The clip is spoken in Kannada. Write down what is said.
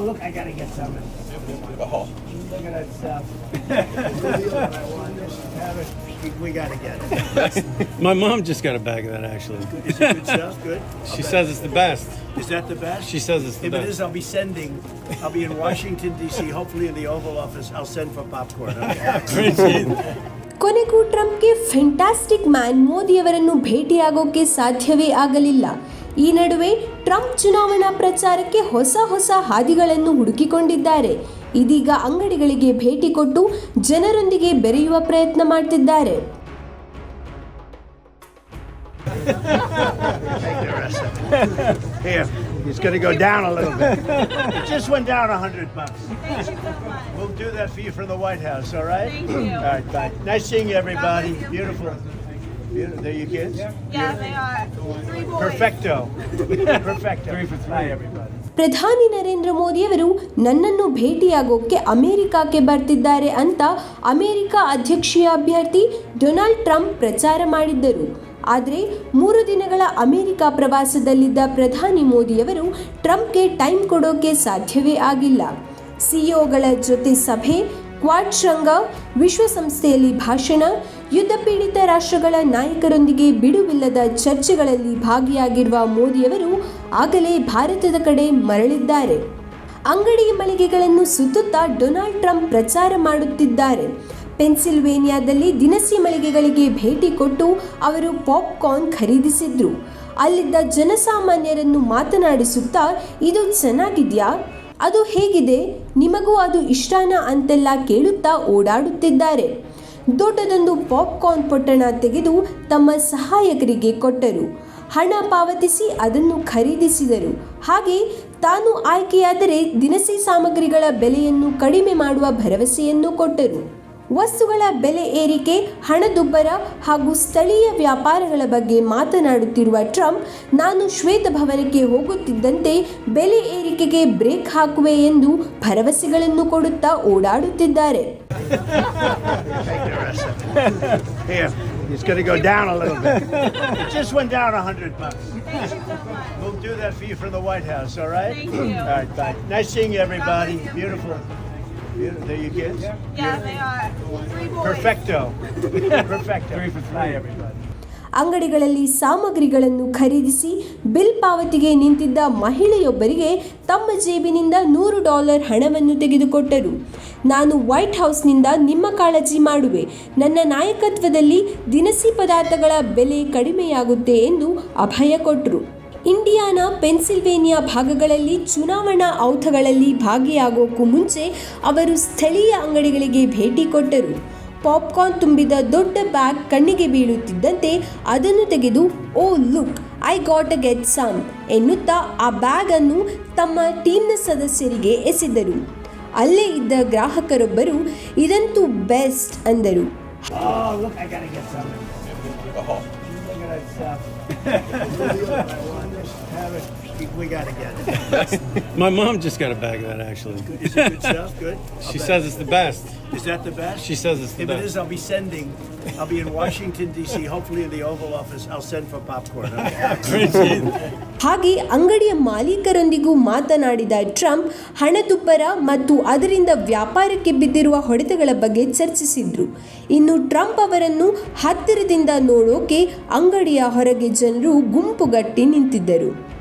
Oh, look, I gotta get some. Oh. Look at that stuff. I want this. Have it. We- We gotta get it. My mom just got a bag of that actually. Is it good stuff? Good? She says it's the best. Is that the best? She says it's the If it best. is, I'll be sending, I'll be in Washington DC, hopefully in the Oval Office. I'll send for popcorn. Okay? ಕೊನೆಗೂ ಟ್ರಂಪ್ಗೆ ಫೆಂಟಾಸ್ಟಿಕ್ ಮ್ಯಾನ್ ಮೋದಿಯವರನ್ನು ಭೇಟಿಯಾಗೋಕೆ ಸಾಧ್ಯವೇ ಆಗಲಿಲ್ಲ ಈ ನಡುವೆ ಟ್ರಂಪ್ ಚುನಾವಣಾ ಪ್ರಚಾರಕ್ಕೆ ಹೊಸ ಹೊಸ ಹಾದಿಗಳನ್ನು ಹುಡುಕಿಕೊಂಡಿದ್ದಾರೆ ಇದೀಗ ಅಂಗಡಿಗಳಿಗೆ ಭೇಟಿ ಕೊಟ್ಟು ಜನರೊಂದಿಗೆ ಬೆರೆಯುವ ಪ್ರಯತ್ನ ಮಾಡ್ತಿದ್ದಾರೆ Here, going gonna go down a little bit. It just went down a hundred bucks. We'll do that for you from the White House, all right? Thank you. All right, bye. Nice seeing you, everybody. Beautiful. Beautiful. There you kids? Yeah, they are. Three boys. Perfecto. Perfecto. Bye, everybody. ಪ್ರಧಾನಿ ನರೇಂದ್ರ ಮೋದಿಯವರು ನನ್ನನ್ನು ಭೇಟಿಯಾಗೋಕ್ಕೆ ಅಮೆರಿಕಕ್ಕೆ ಬರ್ತಿದ್ದಾರೆ ಅಂತ ಅಮೆರಿಕ ಅಧ್ಯಕ್ಷೀಯ ಅಭ್ಯರ್ಥಿ ಡೊನಾಲ್ಡ್ ಟ್ರಂಪ್ ಪ್ರಚಾರ ಮಾಡಿದ್ದರು ಆದರೆ ಮೂರು ದಿನಗಳ ಅಮೆರಿಕ ಪ್ರವಾಸದಲ್ಲಿದ್ದ ಪ್ರಧಾನಿ ಮೋದಿಯವರು ಟ್ರಂಪ್ಗೆ ಟೈಮ್ ಕೊಡೋಕೆ ಸಾಧ್ಯವೇ ಆಗಿಲ್ಲ ಸಿಇಒಗಳ ಜೊತೆ ಸಭೆ ಕ್ವಾಡ್ ಶೃಂಗ ವಿಶ್ವಸಂಸ್ಥೆಯಲ್ಲಿ ಭಾಷಣ ಯುದ್ಧ ಪೀಡಿತ ರಾಷ್ಟ್ರಗಳ ನಾಯಕರೊಂದಿಗೆ ಬಿಡುವಿಲ್ಲದ ಚರ್ಚೆಗಳಲ್ಲಿ ಭಾಗಿಯಾಗಿರುವ ಮೋದಿಯವರು ಆಗಲೇ ಭಾರತದ ಕಡೆ ಮರಳಿದ್ದಾರೆ. ಅಂಗಡಿ ಮಳಿಗೆಗಳನ್ನು ಸುತ್ತುತ್ತಾ ಡೊನಾಲ್ಡ್ ಟ್ರಂಪ್ ಪ್ರಚಾರ ಮಾಡುತ್ತಿದ್ದಾರೆ. ಪೆನ್ಸಿಲ್ವೇನಿಯಾದಲ್ಲಿ ದಿನಸಿ ಮಳಿಗೆಗಳಿಗೆ ಭೇಟಿ ಕೊಟ್ಟು ಅವರು ಪಾಪ್ಕಾರ್ನ್ ಖರೀದಿಸಿದ್ರು. ಅಲ್ಲಿದ್ದ ಜನಸಾಮಾನ್ಯರನ್ನು ಮಾತನಾಡಿಸುತ್ತಾ, ಇದು ಚೆನ್ನಾಗಿದೆಯಾ? ಅದು ಹೇಗಿದೆ? ನಿಮಗೂ ಅದು ಇಷ್ಟನಾ? ಅಂತೆಲ್ಲ ಕೇಳುತ್ತಾ ಓಡಾಡುತ್ತಿದ್ದಾರೆ. ದೊಡ್ಡದೊಂದು ಪಾಪ್ಕಾರ್ನ್ ಪೊಟ್ಟಣ ತೆಗೆದು ತಮ್ಮ ಸಹಾಯಕರಿಗೆ ಕೊಟ್ಟರು. ಹಣ ಪಾವತಿಸಿ ಅದನ್ನು ಖರೀದಿಸಿದರು. ಹಾಗೆ ತಾನು ಆಯ್ಕೆಯಾದರೆ ದಿನಸಿ ಸಾಮಗ್ರಿಗಳ ಬೆಲೆಯನ್ನು ಕಡಿಮೆ ಮಾಡುವ ಭರವಸೆಯನ್ನು ಕೊಟ್ಟರು. ವಸ್ತುಗಳ ಬೆಲೆ ಏರಿಕೆ, ಹಣದುಬ್ಬರ ಹಾಗೂ ಸ್ಥಳೀಯ ವ್ಯಾಪಾರಗಳ ಬಗ್ಗೆ ಮಾತನಾಡುತ್ತಿರುವ ಟ್ರಂಪ್, ನಾನು ಶ್ವೇತಭವನಕ್ಕೆ ಹೋಗುತ್ತಿದ್ದಂತೆ ಬೆಲೆ ಏರಿಕೆಗೆ ಬ್ರೇಕ್ ಹಾಕುವೆ ಎಂದು ಭರವಸೆಗಳನ್ನು ಕೊಡುತ್ತಾ ಓಡಾಡುತ್ತಿದ್ದಾರೆ. Here, it's gonna go down a little bit. It just went down a hundred bucks. We'll do that for you from the White House, all right? Thank you. All right, bye. Nice seeing you, everybody. Beautiful. Beautiful. There you kids? Yeah, they are. Three boys. Perfecto. Perfecto. Bye, everybody. ಅಂಗಡಿಗಳಲ್ಲಿ ಸಾಮಗ್ರಿಗಳನ್ನು ಖರೀದಿಸಿ ಬಿಲ್ ಪಾವತಿಗೆ ನಿಂತಿದ್ದ ಮಹಿಳೆಯೊಬ್ಬರಿಗೆ ತಮ್ಮ ಜೇಬಿನಿಂದ ನೂರು ಡಾಲರ್ ಹಣವನ್ನು ತೆಗೆದುಕೊಟ್ಟರು. ನಾನು ವೈಟ್ ಹೌಸ್ನಿಂದ ನಿಮ್ಮ ಕಾಳಜಿ ಮಾಡುವೆ. ನನ್ನ ನಾಯಕತ್ವದಲ್ಲಿ ದಿನಸಿ ಪದಾರ್ಥಗಳ ಬೆಲೆ ಕಡಿಮೆಯಾಗುತ್ತೆ ಎಂದು ಅಭಯ ಕೊಟ್ಟರು ಇಂಡಿಯಾನ ಪೆನ್ಸಿಲ್ವೇನಿಯಾ ಭಾಗಗಳಲ್ಲಿ ಚುನಾವಣಾ ಔಥಗಳಲ್ಲಿ ಭಾಗಿಯಾಗೋಕ್ಕೂ ಮುಂಚೆ ಅವರು ಸ್ಥಳೀಯ ಅಂಗಡಿಗಳಿಗೆ ಭೇಟಿ ಕೊಟ್ಟರು. ಪಾಪ್ಕಾರ್ನ್ ತುಂಬಿದ ದೊಡ್ಡ ಬ್ಯಾಗ್ ಕಣ್ಣಿಗೆ ಬೀಳುತ್ತಿದ್ದಂತೆ ಅದನ್ನು ತೆಗೆದು, ಓ, look, I got a get some ಎನ್ನುತ್ತಾ ಆ ಬ್ಯಾಗನ್ನು ತಮ್ಮ ಟೀಮ್ನ ಸದಸ್ಯರಿಗೆ ಎಸೆದರು. ಅಲ್ಲೇ ಇದ್ದ ಗ್ರಾಹಕರೊಬ್ಬರು, ಇದಂತೂ ಬೆಸ್ಟ್ ಅಂದರು. Oh. Oh. We- got gotta get it. My mom just got a bag of that actually. Is it good stuff? Good? I'll She bet. says it's the best. Is that the best? She says it's the If it best. is, I'll be sending, I'll be in Washington DC, hopefully in the Oval Office. I'll send for popcorn. ಹಾಗೆ ಅಂಗಡಿಯ ಮಾಲೀಕರೊಂದಿಗೂ ಮಾತನಾಡಿದ ಟ್ರಂಪ್ ಹಣದುಬ್ಬರ ಮತ್ತು ಅದರಿಂದ ವ್ಯಾಪಾರಕ್ಕೆ ಬಿದ್ದಿರುವ ಹೊಡೆತಗಳ ಬಗ್ಗೆ ಚರ್ಚಿಸಿದ್ರು ಇನ್ನು ಟ್ರಂಪ್ ಅವರನ್ನು ಹತ್ತಿರದಿಂದ ನೋಡೋಕೆ ಅಂಗಡಿಯ ಹೊರಗೆ ಜನರು ಗುಂಪುಗಟ್ಟಿ ನಿಂತಿದ್ದರು